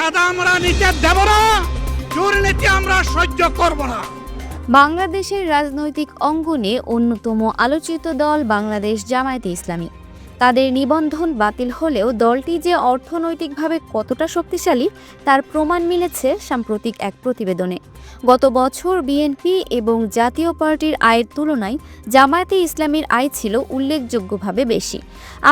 চাঁদা আমরা নিতে দেব না, দুর্নীতি আমরা সহ্য করব না। বাংলাদেশের রাজনৈতিক অঙ্গনে অন্যতম আলোচিত দল বাংলাদেশ জামায়াতে ইসলামী। তাদের নিবন্ধন বাতিল হলেও দলটি যে অর্থনৈতিকভাবে কতটা শক্তিশালী, তার প্রমাণ মিলেছে সাম্প্রতিক এক প্রতিবেদনে। গত বছর বিএনপি এবং জাতীয় পার্টির আয়ের তুলনায় জামায়াতে ইসলামীর আয় ছিল উল্লেখযোগ্যভাবে বেশি।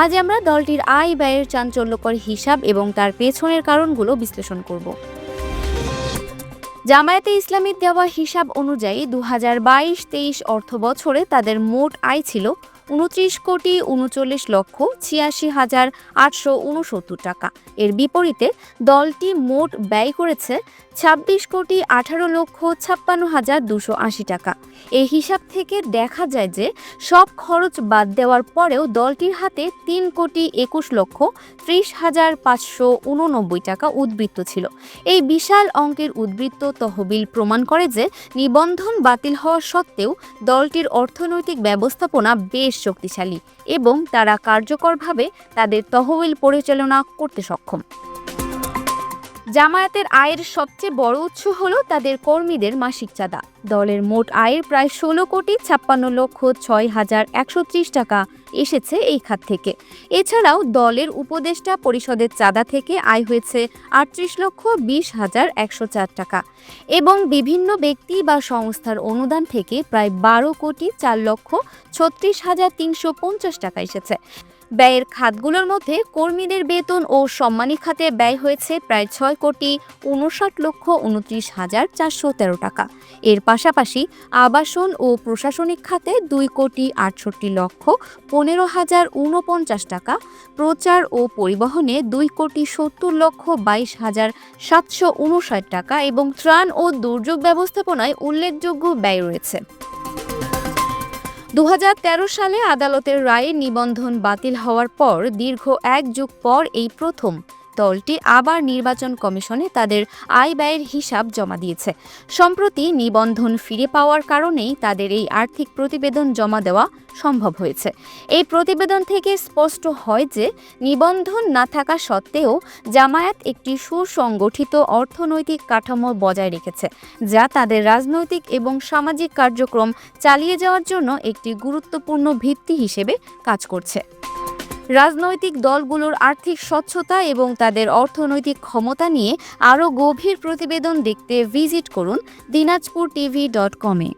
আজ আমরা দলটির আয় ব্যয়ের চাঞ্চল্যকর হিসাব এবং তার পেছনের কারণগুলো বিশ্লেষণ করব। জামায়াতে ইসলামীর দেওয়া হিসাব অনুযায়ী দু হাজার বাইশ তেইশ অর্থ বছরে তাদের মোট আয় ছিল উনত্রিশ কোটি উনচল্লিশ লক্ষ ছিয়াশি হাজার আটশো উনসত্তর টাকা। এর বিপরীতে দলটি মোট ব্যয় করেছে ছাব্বিশ কোটি আঠারো লক্ষ ছাপ্পান্ন হাজার দুশো আশি টাকা। এই হিসাব থেকে দেখা যায় যে সব খরচ বাদ দেওয়ার পরেও দলটির হাতে তিন কোটি একুশ লক্ষ ত্রিশ হাজার পাঁচশো উননব্বই টাকা উদ্বৃত্ত ছিল। এই বিশাল অঙ্কের উদ্বৃত্ত তহবিল প্রমাণ করে যে নিবন্ধন বাতিল হওয়া সত্ত্বেও দলটির অর্থনৈতিক ব্যবস্থাপনা বেশ শক্তিশালী এবং তারা কার্যকরভাবে তাদের তহবিল পরিচালনা করতে সক্ষম। জামায়াতের আয়ের সবচেয়ে বড় উৎস হল তাদের কর্মীদের মাসিক চাঁদা। দলের মোট আয়ের প্রায় ষোলো কোটি ছাপ্পান্ন লক্ষ ছয় হাজার একশো ত্রিশ টাকা এসেছে এই খাত থেকে। এছাড়াও দলের উপদেষ্টা পরিষদের চাঁদা থেকে আয় হয়েছে আটত্রিশ লক্ষ বিশ হাজার একশো চার টাকা এবং বিভিন্ন ব্যক্তি বা সংস্থার অনুদান থেকে প্রায় বারো কোটি চার লক্ষ ছত্রিশ হাজার তিনশো পঞ্চাশ টাকা এসেছে। ব্যয়ের খাতগুলোর মধ্যে কর্মীদের বেতন ও সম্মানী খাতে ব্যয় হয়েছে প্রায় ছয় কোটি উনষাট লক্ষ উনত্রিশ হাজার চারশো তেরো টাকা। এর পাশাপাশি আবাসন ও প্রশাসনিক খাতে দুই কোটি আটষট্টি লক্ষ পনেরো হাজার উনপঞ্চাশ টাকা, প্রচার ও পরিবহনে দুই কোটি সত্তর লক্ষ বাইশ হাজার সাতশো উনষাট টাকা এবং ত্রাণ ও দুর্যোগ ব্যবস্থাপনায় উল্লেখযোগ্য ব্যয় রয়েছে। দু হাজার তেরো সালে আদালতের রায়ে নিবন্ধন বাতিল হওয়ার পর দীর্ঘ এক যুগ পর এই প্রথম দলটি আবার নির্বাচন কমিশনে তাদের আয় ব্যয়ের হিসাব জমা দিয়েছে। সম্প্রতি নিবন্ধন ফিরে পাওয়ার কারণেই তাদের এই আর্থিক প্রতিবেদন জমা দেওয়া সম্ভব হয়েছে। এই প্রতিবেদন থেকে স্পষ্ট হয় যে, নিবন্ধন না থাকা সত্ত্বেও জামায়াত একটি সুসংগঠিত অর্থনৈতিক কাঠামো বজায় রেখেছে, যা তাদের রাজনৈতিক এবং সামাজিক কার্যক্রম চালিয়ে যাওয়ার জন্য একটি গুরুত্বপূর্ণ ভিত্তি হিসেবে কাজ করছে। রাজনৈতিক দলগুলোর আর্থিক স্বচ্ছতা এবং তাদের অর্থনৈতিক ক্ষমতা নিয়ে আরও গভীর প্রতিবেদন দেখতে ভিজিট করুন দিনাজপুর টিভি ডট কমে।